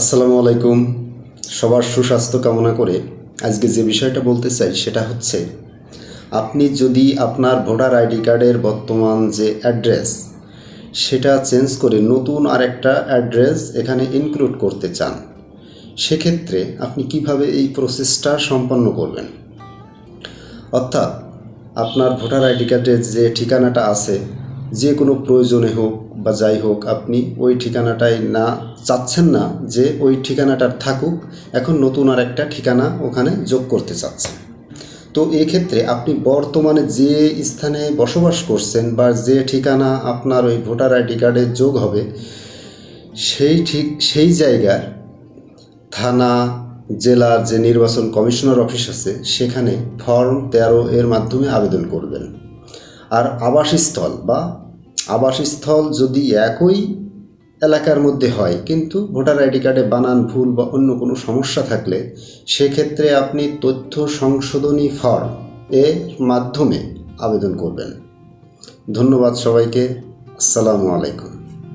আসসালামু আলাইকুম। সবার সুস্বাস্থ্য কামনা করে আজকে যে বিষয়টা বলতে চাই সেটা হচ্ছে, আপনি যদি আপনার ভোটার আইডি কার্ডের বর্তমান যে অ্যাড্রেস, সেটা চেঞ্জ করে নতুন আরেকটা অ্যাড্রেস এখানে ইনক্লুড করতে চান, সেক্ষেত্রে আপনি কীভাবে এই প্রসেসটা সম্পন্ন করবেন? অর্থাৎ আপনার ভোটার আইডি কার্ডের যে ঠিকানাটা আছে, যে কোনো প্রয়োজনে হোক বা যাই হোক, আপনি ওই ঠিকানাটাই না চাচ্ছেন না যে ওই ঠিকানাটার থাকুক, এখন নতুন আর একটা ঠিকানা ওখানে যোগ করতে চাচ্ছেন। তো এক্ষেত্রে আপনি বর্তমানে যে স্থানে বসবাস করছেন বা যে ঠিকানা আপনার ওই ভোটার আইডি কার্ডে যোগ হবে, সেই ঠিক, সেই জায়গার থানা, জেলার যে নির্বাচন কমিশনার অফিস আছে, সেখানে ফর্ম তেরো এর মাধ্যমে আবেদন করবেন। আর আবাসস্থল বা আবাসস্থল যদি একই এলাকার মধ্যে হয়, কিন্তু ভোটার আইডি কার্ডে বানান ভুল বা অন্য কোনো সমস্যা থাকলে, সেক্ষেত্রে আপনি তথ্য সংশোধনী ফর্ম এর মাধ্যমে আবেদন করবেন। ধন্যবাদ সবাইকে। আসসালামু আলাইকুম।